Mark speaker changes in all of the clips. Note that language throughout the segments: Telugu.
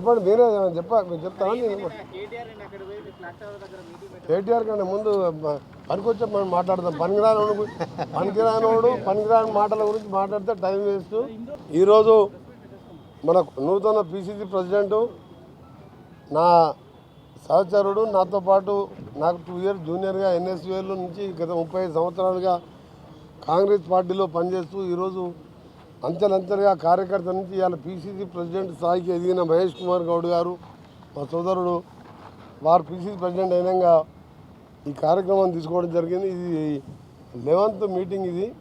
Speaker 1: చెప్పండి మీరే చెప్ప మీరు చెప్తాను
Speaker 2: కేటీఆర్
Speaker 1: కంటే ముందు పనికొచ్చే మనం మాట్లాడదాం. గు- పనికిరానోడు పనికిరాని మాటల గురించి మాట్లాడితే టైం వేస్ట్. ఈరోజు మన నూతన పిసిసి ప్రెసిడెంట్ నా సహచరుడు నాతో పాటు నాకు టూ ఇయర్స్ జూనియర్గా ఎన్ఎస్యూఎల్ నుంచి గత ముప్పై సంవత్సరాలుగా కాంగ్రెస్ పార్టీలో పనిచేస్తూ ఈరోజు అంచెలంచెలుగా కార్యకర్త నుంచి ఇవాళ పిసిసి ప్రెసిడెంట్ స్థాయికి ఎదిగిన మహేష్ కుమార్ గౌడ్ గారు మా సోదరుడు వారు పిసిసి ప్రెసిడెంట్ అయినాక ఈ కార్యక్రమం తీసుకోవడం జరిగింది. ఇది లెవెన్త్ మీటింగ్ ఇది.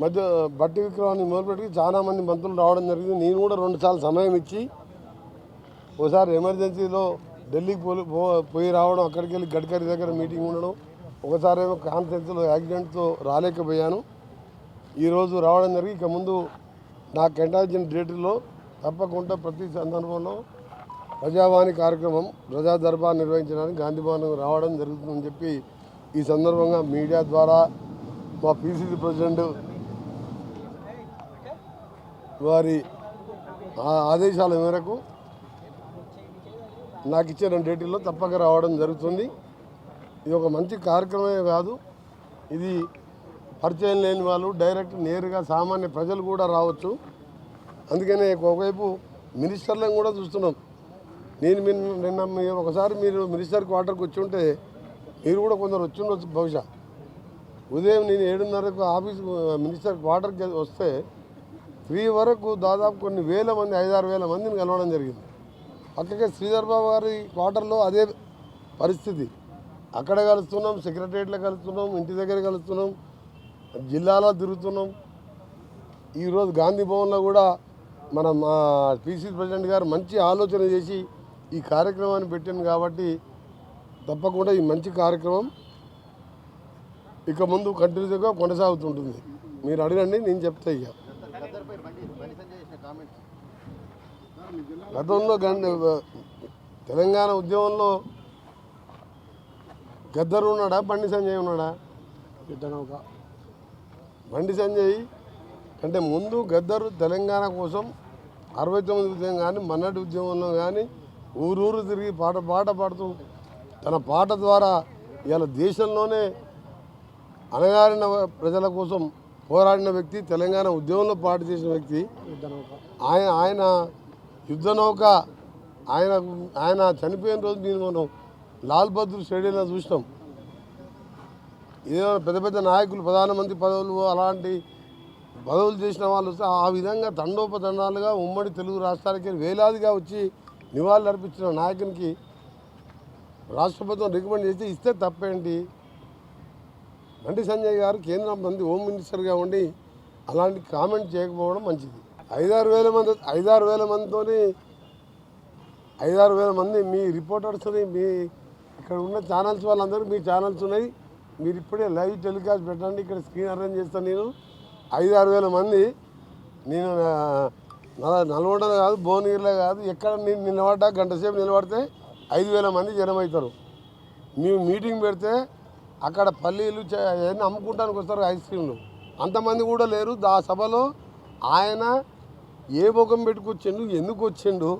Speaker 1: మధ్య బట్టి విక్రమాన్ని మొదలుపెట్టి చాలా మంది మంత్రులు రావడం జరిగింది. నేను కూడా రెండుసార్లు సమయం ఇచ్చి ఒకసారి ఎమర్జెన్సీలో ఢిల్లీకి పోలి పో- పోయి రావడం అక్కడికి వెళ్ళి గడ్కరీ దగ్గర మీటింగ్ ఉండడం ఒకసారి ఏమో కాన్ఫరెన్స్లో యాక్సిడెంట్తో రాలేకపోయాను. ఈరోజు రావడం జరిగి ఇక ముందు నాకు కేటాయించిన డేట్లో తప్పకుండా ప్రతి సందర్భంలో ప్రజావాణి కార్యక్రమం ప్రజా దర్బార్ నిర్వహించడానికి గాంధీ భవన్ రావడం జరుగుతుందని చెప్పి ఈ సందర్భంగా మీడియా ద్వారా మా పిసిసి ప్రెసిడెంట్ వారి ఆదేశాల మేరకు నాకు ఇచ్చిన డేట్లో తప్పక రావడం జరుగుతుంది. ఇది ఒక మంచి కార్యక్రమమే కాదు. ఇది పరిచయం లేని వాళ్ళు డైరెక్ట్ నేరుగా సామాన్య ప్రజలు కూడా రావచ్చు. అందుకనే ఒకవైపు మినిస్టర్లను కూడా చూస్తున్నాం. నేను మీ- నిన్న మీరు ఒకసారి మీరు మినిస్టర్ క్వార్టర్కి వచ్చి ఉంటే మీరు కూడా కొందరు వచ్చి ఉండొచ్చు బహుశా. ఉదయం నేను ఏడున్నరకు ఆఫీస్ మినిస్టర్ క్వార్టర్కి వస్తే త్రీ వరకు దాదాపు కొన్ని వేల మంది ఐదారు వేల మందిని కలవడం జరిగింది. పక్కకే శ్రీధర్ బాబు గారి క్వార్టర్లో అదే పరిస్థితి. అక్కడ కలుస్తున్నాం సెక్రటరియట్లో కలుస్తున్నాం ఇంటి దగ్గర కలుస్తున్నాం. జిల్లాలో తిరుగుతున్నాం. ఈరోజు గాంధీ భవన్లో కూడా మన మా పీసీ ప్రెసిడెంట్ గారు మంచి ఆలోచన చేసి ఈ కార్యక్రమాన్ని పెట్టాను కాబట్టి తప్పకుండా ఈ మంచి కార్యక్రమం ఇక ముందు కంటిన్యూగా కొనసాగుతుంటుంది. మీరు అడగండి నేను చెప్తా ఇక. గతంలో తెలంగాణ ఉద్యమంలో గద్దరు ఉన్నాడా? బండి సంజయ్ ఉన్నాడా? ఇద్దనొక బండి సంజయ్. కంటే ముందు గద్దరు తెలంగాణ కోసం అరవై తొమ్మిది ఉద్యమం కానీ మన్నటి ఉద్యమంలో కానీ ఊరూరు తిరిగి పాట పాట పాడుతూ తన పాట ద్వారా ఇవాళ దేశంలోనే అణగారిన ప్రజల కోసం పోరాడిన వ్యక్తి తెలంగాణ ఉద్యమంలో పాట చేసిన వ్యక్తి. ఆయన ఆయన యుద్ధ నౌక ఆయన ఆయన చనిపోయిన రోజు నేను మనం లాల్ బహదూర్ స్టేడియంలో చూసినాం. ఏదో పెద్ద పెద్ద నాయకులు ప్రధానమంత్రి పదవులు అలాంటి పదవులు చేసిన వాళ్ళు వస్తే ఆ విధంగా దండోపదండాలుగా ఉమ్మడి తెలుగు రాష్ట్రాలకి వేలాదిగా వచ్చి నివాళులు అర్పించిన నాయకునికి రాష్ట్ర ప్రభుత్వం రికమెండ్ చేసి ఇస్తే తప్పేంటి? బండి సంజయ్ గారు కేంద్ర మంత్రి హోమ్ మినిస్టర్గా ఉండి అలాంటి కామెంట్ చేయకపోవడం మంచిది. ఐదారు వేల మంది ఐదారు వేల మందితోని ఐదారు వేల మంది మీ రిపోర్టర్స్ని మీ ఇక్కడ ఉన్న ఛానల్స్ వాళ్ళందరూ మీ ఛానల్స్ ఉన్నాయి. మీరు ఇప్పుడే లైవ్ టెలికాస్ట్ పెట్టండి ఇక్కడ స్క్రీన్ అరేంజ్ చేస్తాను నేను. ఐదు ఆరు వేల మంది. నేను ఆ, నల్గొండలో కాదు భువనగిరిలో కాదు ఎక్కడ నేను నిలబడ్డా గంట సేపు నిలబడితే ఐదు వేల మంది జనం అవుతారు మేము మీటింగ్ పెడితే అక్కడ పల్లీలు అవన్నీ అమ్ముకుంటానికి వస్తారు ఐస్ క్రీమ్లు. అంతమంది కూడా లేరు. ఆ సభలో ఆయన ఏ ముఖం పెట్టుకొచ్చిండు ఎందుకు వచ్చిండు?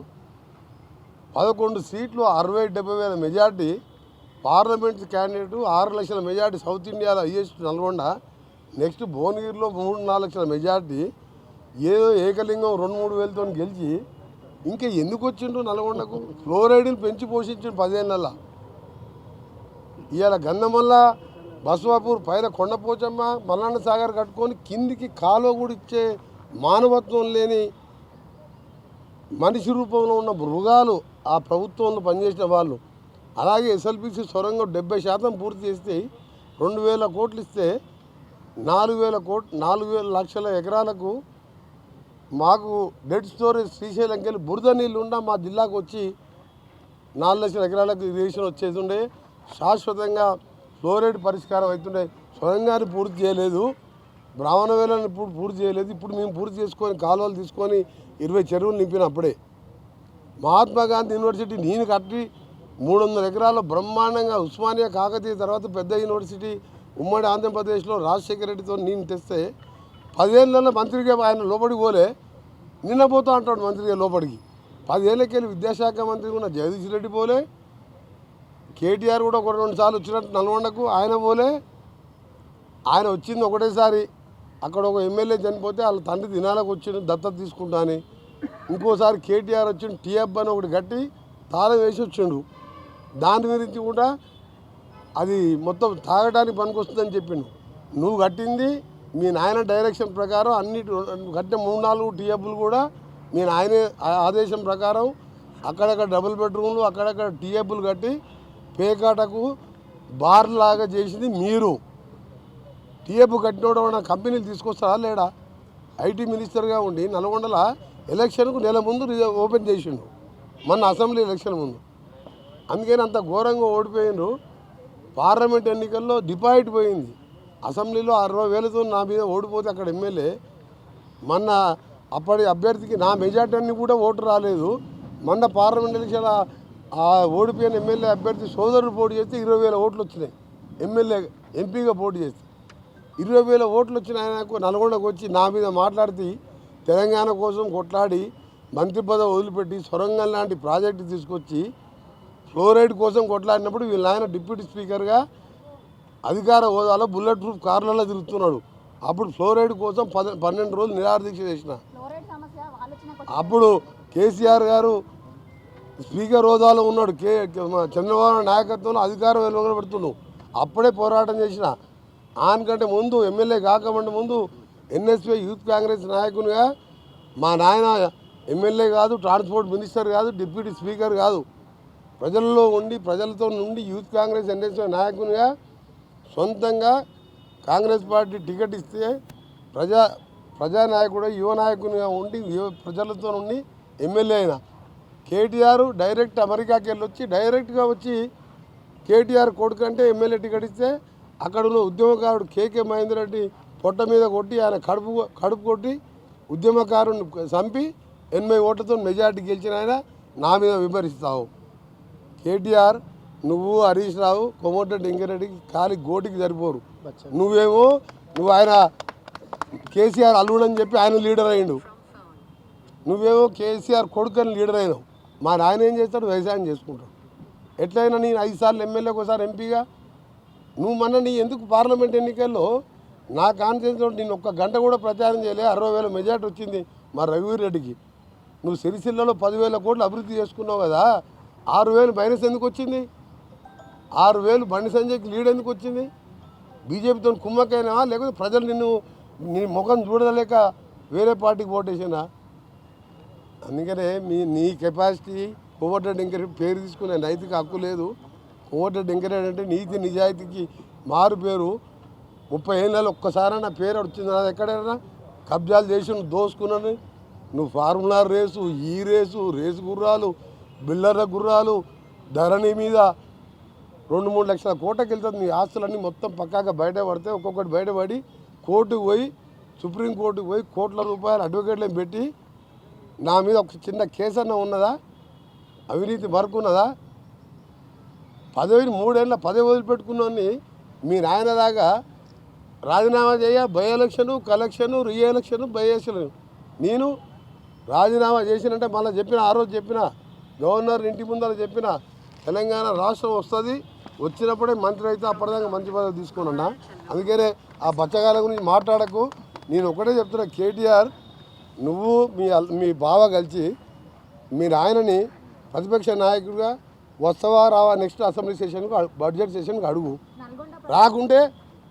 Speaker 1: పదకొండు సీట్లు అరవై డెబ్బై వేల మెజార్టీ పార్లమెంట్ క్యాండిడేట్ ఆరు లక్షల మెజార్టీ సౌత్ ఇండియాలో హైయెస్ట్ నల్గొండ. నెక్స్ట్ భువనగిరిలో మూడు నాలుగు లక్షల మెజార్టీ. ఏదో ఏకలింగం రెండు మూడు వేలతో గెలిచి ఇంకా ఎందుకు వచ్చిండు నల్గొండకు? ఫ్లోరైడ్ని పెంచి పోషించిండు పదేళ్ళ ఇవాళ గంధమల్ల బసవాపూర్ పైన కొండపోచమ్మ మల్లన్న సాగర్ కట్టుకొని కిందికి కాలువ కూడా ఇచ్చే మానవత్వం లేని మనిషి రూపంలో ఉన్న మృగాలు ఆ ప్రభుత్వంలో పనిచేసిన వాళ్ళు. అలాగే ఎస్ఎల్పిసి సొరంగం డెబ్బై శాతం పూర్తి చేస్తే రెండు వేల కోట్లు ఇస్తే నాలుగు వేల కోట్ నాలుగు వేల లక్షల ఎకరాలకు మాకు డెడ్ స్టోరేజ్ శ్రీశైలంకి వెళ్ళి బురద నీళ్ళు ఉండా మా జిల్లాకు వచ్చి నాలుగు లక్షల ఎకరాలకు ఇరిగేషన్ వచ్చేస్తుండే శాశ్వతంగా ఫ్లోరైడ్ పరిష్కారం అవుతుండే. స్వయంగానే పూర్తి చేయలేదు. బ్రాహ్మణ వేలను ఇప్పుడు పూర్తి చేయలేదు. ఇప్పుడు మేము పూర్తి చేసుకొని కాలువలు తీసుకొని ఇరవై చెరువులు నింపినప్పుడే మహాత్మా గాంధీ యూనివర్సిటీ నేను కట్టి మూడు వందల ఎకరాల్లో బ్రహ్మాండంగా ఉస్మానియా కాకతీయ తర్వాత పెద్ద యూనివర్సిటీ ఉమ్మడి ఆంధ్రప్రదేశ్లో రాజశేఖర రెడ్డితో నేను తెస్తే పదేళ్ళలో మంత్రిగా ఆయన లోపలికి పోలే నిన్న పోతా అంటాడు మంత్రిగా లోపలికి పదేళ్ళకెళ్ళి విద్యాశాఖ మంత్రి ఉన్న జగదీష్ రెడ్డి పోలే కేటీఆర్ కూడా ఒక రెండు సార్లు వచ్చినట్టు నల్గొండకు ఆయన పోలే. ఆయన వచ్చింది ఒకటేసారి అక్కడ ఒక ఎమ్మెల్యే చనిపోతే వాళ్ళ తండ్రి దినాలకు వచ్చిండు దత్తత తీసుకుంటాని ఇంకోసారి కేటీఆర్ వచ్చిండు టీఎఫ్ అని ఒకటి కట్టి తాళం వేసి వచ్చిండు. దాని గురించి కూడా అది మొత్తం తాగడానికి పనికొస్తుందని చెప్పిండు. నువ్వు కట్టింది మీ నాయన డైరెక్షన్ ప్రకారం అన్ని కట్టిన మూడు నాలుగు టీఎఫ్లు కూడా మీ నాయన ఆదేశం ప్రకారం అక్కడక్కడ డబుల్ బెడ్రూమ్లు అక్కడక్కడ టీఎఫ్లు కట్టి పేకాటకు బార్ లాగా చేసింది మీరు. టీఎఫ్ కట్టినోడు నా కంపెనీలు తీసుకొస్తారా లేడా ఐటీ మినిస్టర్గా ఉండి నల్గొండల ఎలక్షన్కు నెల ముందు ఓపెన్ చేసిండు. మొన్న అసెంబ్లీ ఎలక్షన్ ముందు. అందుకని అంత ఘోరంగా ఓడిపోయిండ్రు. పార్లమెంట్ ఎన్నికల్లో డిపాజిట్ పోయింది. అసెంబ్లీలో అరవై వేలతో నా మీద ఓడిపోతే అక్కడ ఎమ్మెల్యే మొన్న అప్పటి అభ్యర్థికి నా మెజార్టీ అన్ని కూడా ఓటు రాలేదు. మొన్న పార్లమెంట్ ఎలక్షన్ ఆ ఓడిపోయిన ఎమ్మెల్యే అభ్యర్థి సోదరుడు పోటీ చేస్తే ఇరవై వేల ఓట్లు వచ్చినాయి. ఎమ్మెల్యే ఎంపీగా పోటీ చేస్తే. ఇరవై వేల ఓట్లు వచ్చిన ఆయనకు నల్గొండకు వచ్చి నా మీద మాట్లాడితే తెలంగాణ కోసం కొట్లాడి మంత్రి పదవి వదిలిపెట్టి సొరంగం లాంటి ప్రాజెక్టు తీసుకొచ్చి ఫ్లోరైడ్ కోసం కొట్లాడినప్పుడు వీళ్ళ ఆయన డిప్యూటీ స్పీకర్గా అధికార హోదాలో బుల్లెట్ ప్రూఫ్ కార్లలో తిరుగుతున్నాడు. అప్పుడు ఫ్లోరైడ్ కోసం పద పన్నెండు రోజులు నిరాదీక్ష చేసిన. అప్పుడు కేసీఆర్ గారు స్పీకర్ హోదాలో ఉన్నాడు. కే చంద్రబాబు నాయకత్వంలో అధికారం వెలువబడుతున్నాడు అప్పుడే పోరాటం చేసిన. ఆయనకంటే ముందు ఎమ్మెల్యే కాకమంటే ముందు ఎన్ఎస్పీ యూత్ కాంగ్రెస్ నాయకునిగా మా నాయన ఎమ్మెల్యే కాదు ట్రాన్స్పోర్ట్ మినిస్టర్ కాదు డిప్యూటీ స్పీకర్ కాదు. ప్రజల్లో ఉండి ప్రజలతో నుండి యూత్ కాంగ్రెస్ ఎన్ఎస్పీ నాయకునిగా సొంతంగా కాంగ్రెస్ పార్టీ టికెట్ ఇస్తే ప్రజా ప్రజానాయకుడు యువ నాయకునిగా ఉండి యువ ప్రజలతో ఉండి ఎమ్మెల్యే అయినా. కేటీఆర్ డైరెక్ట్ అమెరికాకి వెళ్ళి వచ్చి డైరెక్ట్గా వచ్చి కేటీఆర్ కొడుకు అంటే ఎమ్మెల్యే టికెట్ ఇస్తే అక్కడ ఉన్న ఉద్యమకారుడు కేకే మహేందర్ రెడ్డి పొట్ట మీద కొట్టి ఆయన కడుపు కడుపు కొట్టి ఉద్యమకారుని చంపి ఎనభై ఓట్లతో మెజార్టీ గెలిచిన ఆయన నా మీద విమర్శిస్తావు. కేటీఆర్ నువ్వు హరీష్ రావు కొమ్మటిరెడ్డి ఇంకరెడ్డికి కాలి గోటికి సరిపోరు. నువ్వేమో నువ్వు ఆయన కేసీఆర్ అల్లుడని చెప్పి ఆయన లీడర్ అయ్యిండు. నువ్వేమో కేసీఆర్ కొడుకని లీడర్ అయినావు. మా నాయన ఏం చేస్తాడు? వ్యవసాయం చేసుకుంటాడు. ఎట్లయినా నేను ఐదు సార్లు ఎమ్మెల్యేకి ఒకసారి ఎంపీగా. నువ్వు మొన్న నీ ఎందుకు పార్లమెంట్ ఎన్నికల్లో? నా కాన్ఫిడెన్స్ నేను ఒక్క గంట కూడా ప్రచారం చేయలే. అరవై వేల మెజార్టీ వచ్చింది మా రఘువీర్ రెడ్డికి నువ్వు సిరిసిల్లలో పదివేల కోట్లు అభివృద్ధి చేసుకున్నావు కదా. ఆరు వేలు మైనస్ ఎందుకు వచ్చింది? ఆరు వేలు బండి సంజయ్కి లీడ్ ఎందుకు వచ్చింది? బీజేపీతో కుమ్మకైనావా లేకపోతే ప్రజలు నిన్ను నీ ముఖం చూడలేక వేరే పార్టీకి ఓటేసినా అందుకనే మీ నీ కెపాసిటీ కోమటిరెడ్డి వెంకరెడ్డి పేరు తీసుకునే నైతిక హక్కు లేదు. కోమటిరెడ్డి వెంకరెడ్డి అంటే నీతి నిజాయితీకి మారు పేరు. ముప్పై ఏళ్ళలో ఒక్కసారైనా పేరు వచ్చింది నాది ఎక్కడైనా? కబ్జాలు చేసి దోసుకున్నాను నువ్వు ఫార్ములా రేసు ఈ రేసు రేసు గుర్రాలు బిల్లర్ల గుర్రాలు ధరణి మీద రెండు మూడు లక్షల కోటకి వెళ్తుంది మీ ఆస్తులన్నీ మొత్తం పక్కాగా బయట పడితే ఒక్కొక్కటి బయటపడి కోర్టుకు పోయి సుప్రీంకోర్టుకు పోయి కోట్ల రూపాయలు అడ్వకేట్లను పెట్టి నా మీద ఒక చిన్న కేసు అన్న ఉన్నదా? అవినీతి వరకు ఉన్నదా? పదవిని మూడేళ్ళ పదవి వదిలిపెట్టుకున్నాన్ని మీ నాయన దాకా రాజీనామా చేయ by election collection reelection by election. నేను రాజీనామా చేసినంటే మళ్ళీ చెప్పిన ఆ రోజు చెప్పిన గవర్నర్ ఇంటి ముందర చెప్పిన తెలంగాణ రాష్ట్రం వస్తుంది వచ్చినప్పుడే మంత్రి అయితే అప్పటిదాకా మంచి పదవి తీసుకున్నా అందుకనే ఆ బచ్చగాల గురించి మాట్లాడకు. నేను ఒకటే చెప్తున్నా కేటీఆర్ నువ్వు మీ మీ బావ కలిసి మీరు ఆయనని ప్రతిపక్ష నాయకుడిగా వస్తావా రావా నెక్స్ట్ అసెంబ్లీ సెషన్కు బడ్జెట్ సెషన్కి అడుగు. రాకుంటే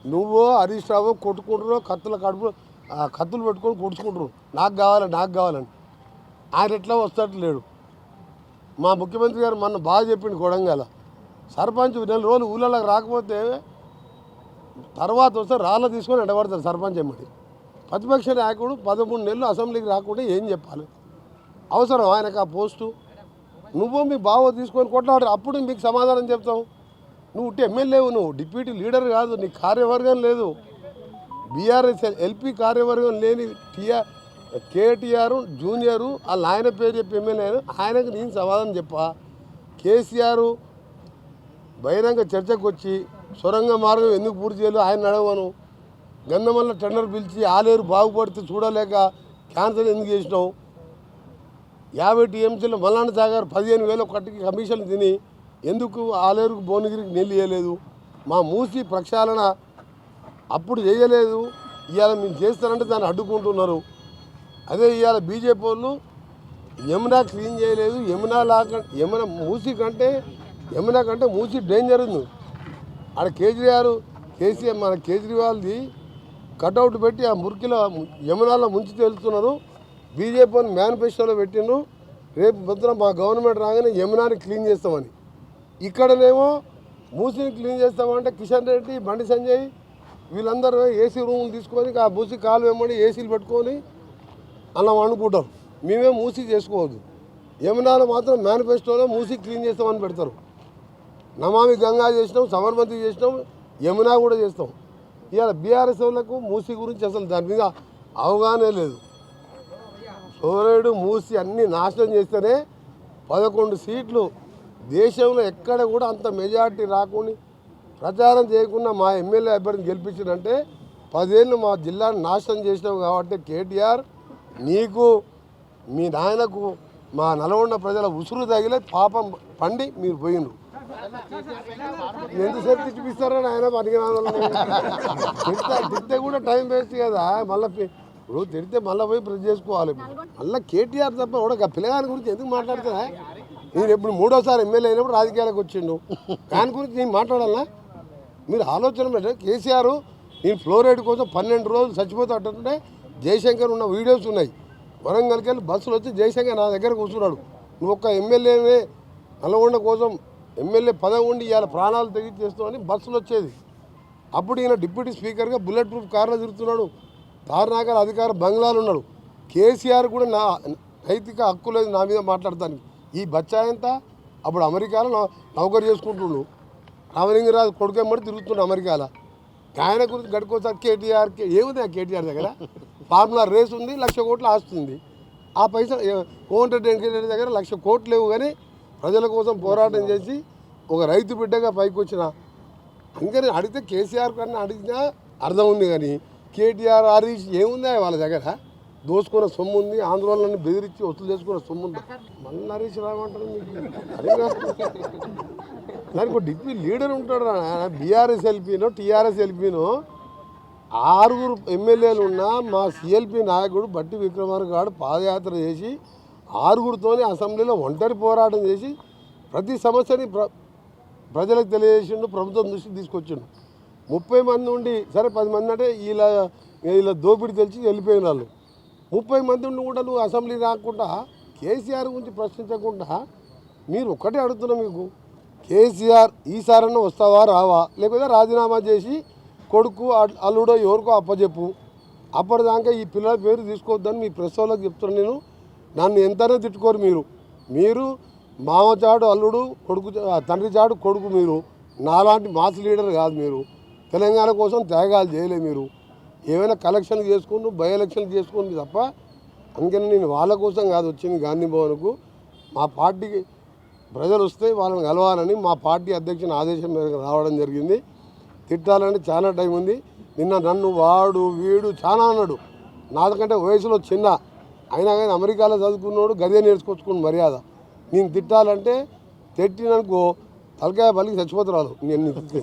Speaker 1: నువ్వు హరీష్ రావు కొట్టుకుంటారు కత్తుల కడుపు ఆ కత్తులు పెట్టుకొని కొడుచుకుంటారు నాకు కావాలి నాకు కావాలని. ఆయన ఎట్లా వస్తాడు లేడు. మా ముఖ్యమంత్రి గారు మొన్న బాగా చెప్పిండు కొడంగల. సర్పంచ్ నెల రోజులు ఊళ్ళలోకి రాకపోతే తర్వాత వస్తే రాళ్ళ తీసుకొని ఎండబడతారు సర్పంచ్ ఎమ్మడి ప్రతిపక్ష నాయకుడు పదమూడు నెలలు అసెంబ్లీకి రాకుండా ఏం చెప్పాలి? అవసరం ఆయనకు ఆ పోస్టు. నువ్వు మీ బావ తీసుకొని కొట్లాడు అప్పుడు మీకు సమాధానం చెప్తావు నువ్వు ఉంటే ఎమ్మెల్యేవు నువ్వు డిప్యూటీ లీడర్ కాదు నీ కార్యవర్గం లేదు. బీఆర్ఎస్ ఎల్పీ కార్యవర్గం లేని టీఆర్ కేటీఆర్ జూనియరు వాళ్ళ ఆయన పేరు చెప్పి ఎమ్మెల్యే ఆయనకు నేను సమాధానం చెప్పా. కేసీఆర్ బహిరంగ చర్చకు వచ్చి సొరంగ మార్గం ఎందుకు పూర్తి చేయాలో ఆయన అడగను గంధమల్ల టెండర్ పిలిచి ఆలేరు బాగుపడితే చూడలేక క్యాన్సర్ ఎందుకు చేసినావు? యాభై టీఎంసీలు మల్లాండ సాగర్ పదిహేను వేల ఒకటికి కమిషన్ తిని ఎందుకు ఆలేరుకు భువనగిరికి నీళ్ళు ఇవ్వలేదు మా మూసి ప్రక్షాళన అప్పుడు చేయలేదు. ఇవాళ మేము చేస్తానంటే దాన్ని అడ్డుకుంటున్నారు. అదే ఇవాళ బీజేపీ వాళ్ళు యమునా క్లీన్ చేయలేదు యమునా లాగా యమున మూసి కంటే యమునా కంటే మూసి డేంజర్ ఉంది. ఆడ కేజ్రీవాల్ కేసీఆర్ మన కేజ్రీవాల్ది కటౌట్ పెట్టి ఆ మురికిలో యమునాలో ముంచి తెలుస్తున్నారు బీజేపీ వాళ్ళు మేనిఫెస్టోలో పెట్టిండ్రు. రేపు పొద్దున మా గవర్నమెంట్ రాగానే యమునాని క్లీన్ చేస్తామని. ఇక్కడనేమో మూసిని క్లీన్ చేస్తామంటే కిషన్ రెడ్డి బండి సంజయ్ వీళ్ళందరూ ఏసీ రూములు తీసుకొని ఆ మూసి కాలు వెంబడి ఏసీలు పెట్టుకొని అలా వండుకుంటారు. మేమే మూసి చేసుకోవద్దు. యమునాలో మాత్రం మేనిఫెస్టోలో మూసి క్లీన్ చేస్తామని పెడతారు. నమామి గంగా చేసినాం సబర్మతి చేసినాం యమునా కూడా చేస్తాం. ఇవాళ బీఆర్ఎస్ వాళ్ళకు మూసి గురించి అసలు దాని మీద అవగాహన లేదు. సూర్యుడు మూసి అన్ని నాశనం చేస్తేనే పదకొండు సీట్లు దేశంలో ఎక్కడ కూడా అంత మెజార్టీ రాకుండా ప్రచారం చేయకుండా మా ఎమ్మెల్యే అభ్యర్థిని గెలిపించారంటే పదేళ్ళు మా జిల్లాను నాశనం చేసినాం కాబట్టి కేటీఆర్ నీకు మీ నాయనకు మా నలగొండ ప్రజల ఉసురు తగిలే పాపం పండి మీరు పోయినరు ఎంతసేపు తిట్టిపిస్తారని ఆయన పనికిరాదని తిడితే కూడా టైం వేస్ట్ కదా. మళ్ళీ ఇప్పుడు తిడితే మళ్ళీ పోయి ప్రెస్ చేసుకోవాలి. మళ్ళీ కేటీఆర్ తప్ప కూడా పిల్లగాని గురించి ఎందుకు మాట్లాడుతున్నా నేను ఇప్పుడు మూడోసారి ఎమ్మెల్యే అయినప్పుడు రాజకీయాలకు వచ్చిండు. దాని గురించి నేను మాట్లాడాలా? మీరు ఆలోచన పెట్టారు కేసీఆర్ నేను ఫ్లోరైడ్ కోసం పన్నెండు రోజులు చచ్చిపోతే అంటుంటే జయశంకర్ ఉన్న వీడియోస్ ఉన్నాయి. వరంగల్కి వెళ్ళి బస్సులు వచ్చి జయశంకర్ నా దగ్గర కూర్చున్నాడు. నువ్వు ఒక్క ఎమ్మెల్యేనే నల్గొండ కోసం ఎమ్మెల్యే పదవి ఉండి ఇవాళ ప్రాణాలు తెగి చేస్తామని బస్సులు వచ్చేది. అప్పుడు ఈయన డిప్యూటీ స్పీకర్గా బుల్లెట్ ప్రూఫ్ కార్లో తిరుగుతున్నాడు. తారనాగర్ అధికార బంగ్లాలు ఉన్నాడు. కేసీఆర్ కూడా నా నైతిక హక్కు లేదు నా మీద మాట్లాడతానికి ఈ బచ్చాయంతా అప్పుడు అమెరికాలో నౌ- నౌకరు చేసుకుంటుండు. రామలింగరాజు కొడుకెమ్మడి తిరుగుతుండు అమెరికాలో. ఆయన గురించి గడుకోసారి కేటీఆర్ కే- ఏముంది ఆ కేటీఆర్ దగ్గర? ఫార్ములా రేస్ ఉంది లక్ష కోట్లు ఆస్తుంది ఆ పైసలు కోమటిరెడ్డి వెంకటరెడ్డి దగ్గర లక్ష కోట్లు లేవు కానీ ప్రజల కోసం పోరాటం చేసి ఒక రైతు బిడ్డగా పైకి వచ్చిన అందుకని అడిగితే కేసీఆర్ కన్నా అడిగినా అర్థం ఉంది కానీ కేటీఆర్ హరీష్ ఏముంది వాళ్ళ దగ్గర? దోసుకున్న సొమ్ము ఉంది ఆందోళనని బెదిరించి వసూలు చేసుకున్న సొమ్ము ఉంది. మళ్ళీ హరీష్ రామంటారు దానికి ఒక డిప్యూటీ లీడర్ ఉంటాడు బీఆర్ఎస్ ఎల్పీనో టీఆర్ఎస్ ఎల్పీనో ఆరుగురు ఎమ్మెల్యేలు ఉన్న మా సిఎల్పి నాయకుడు బట్టి విక్రమార్క గారు పాదయాత్ర చేసి ఆరుగురితోనే అసెంబ్లీలో ఒంటరి పోరాటం చేసి ప్రతి సమస్యని ప్ర ప్రజలకు తెలియజేసిండు ప్రభుత్వం దృష్టికి తీసుకొచ్చిండు. ముప్పై మంది ఉండి సరే పది మంది అంటే ఇలా వీళ్ళ దోపిడీ తెలిసి వెళ్ళిపోయిన వాళ్ళు. ముప్పై మంది ఉండి కూడా నువ్వు అసెంబ్లీ రాకుండా కేసీఆర్ గురించి ప్రశ్నించకుండా మీరు ఒక్కటే అడుగుతున్నా మీకు. కేసీఆర్ ఈసారన్నా వస్తావా రావా లేకపోతే రాజీనామా చేసి కొడుకు అల్- అల్లుడో ఎవరికో అప్పచెప్పు అప్పటిదాకా ఈ పిల్లల పేరు తీసుకోవద్దని మీ ప్రెస్ వాళ్ళకి చెప్తున్నాను నేను. నన్ను ఎంతనే తిట్టుకోరు మీరు. మీరు మామ చాడు అల్లుడు కొడుకు తండ్రి చాడు కొడుకు మీరు. నాలాంటి మాస్ లీడర్ కాదు మీరు. తెలంగాణ కోసం త్యాగాలు చేయలే మీరు. ఏమైనా కలెక్షన్ చేసుకుని బై ఎలక్షన్ చేసుకుని తప్ప అందుకని నేను వాళ్ళ కోసం కాదు వచ్చింది గాంధీ భవన్కు. మా పార్టీకి ప్రజలు వస్తే వాళ్ళని కలవాలని మా పార్టీ అధ్యక్షుని ఆదేశం మేరకు రావడం జరిగింది. తిట్టాలంటే చాలా టైం ఉంది. నిన్న నన్ను వాడు వీడు చాలా అన్నాడు. నాకంటే వయసులో చిన్న. అయినా కానీ అమెరికాలో చదువుకున్నాడు గదే నేర్చుకొచ్చుకుని మర్యాద. నేను తిట్టాలంటే తిట్టిననుకో తలకాయ పలికి చచ్చిపోతురాలు. నేను నేను తిడితే.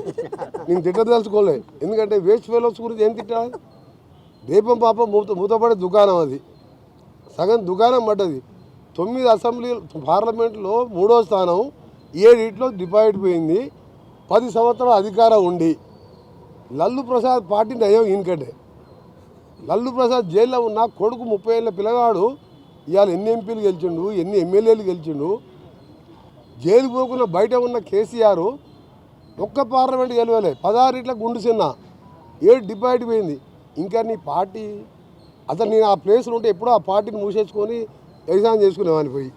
Speaker 1: నేను తిట్టదలుచుకోలే ఎందుకంటే వేస్ట్ ఫెలోస్ గురించి ఏం తిట్టాలి? దీపం పాపం మూత మూతపడే దుకాణం అది. సగం దుకాణం పడ్డది. తొమ్మిది అసెంబ్లీ పార్లమెంట్లో మూడో స్థానం. ఏడిట్లో డిపాజిట్ పోయింది. పది సంవత్సరాల అధికారం ఉండి. లల్లు ప్రసాద్ పార్టీ నయం ఈయనకంటే. లల్లు ప్రసాద్ జైల్లో ఉన్న కొడుకు ముప్పై ఏళ్ళ పిల్లగాడు ఇవాళ ఎన్ని ఎంపీలు గెలిచిండు ఎన్ని ఎమ్మెల్యేలు గెలిచిండు జైలు పోకుండా బయట ఉన్న కేసీఆర్ ఒక్క పార్లమెంట్ గెలవలే. పదహారిట్ల గుండు చిన్న ఏడు డిపాయిట్ పోయింది. ఇంకా నీ పార్టీ అతను నేను ఆ ప్లేస్లో ఉంటే ఎప్పుడో ఆ పార్టీని మూసేసుకొని ఎగ్జామ్ చేసుకునేవాడిని పోయి.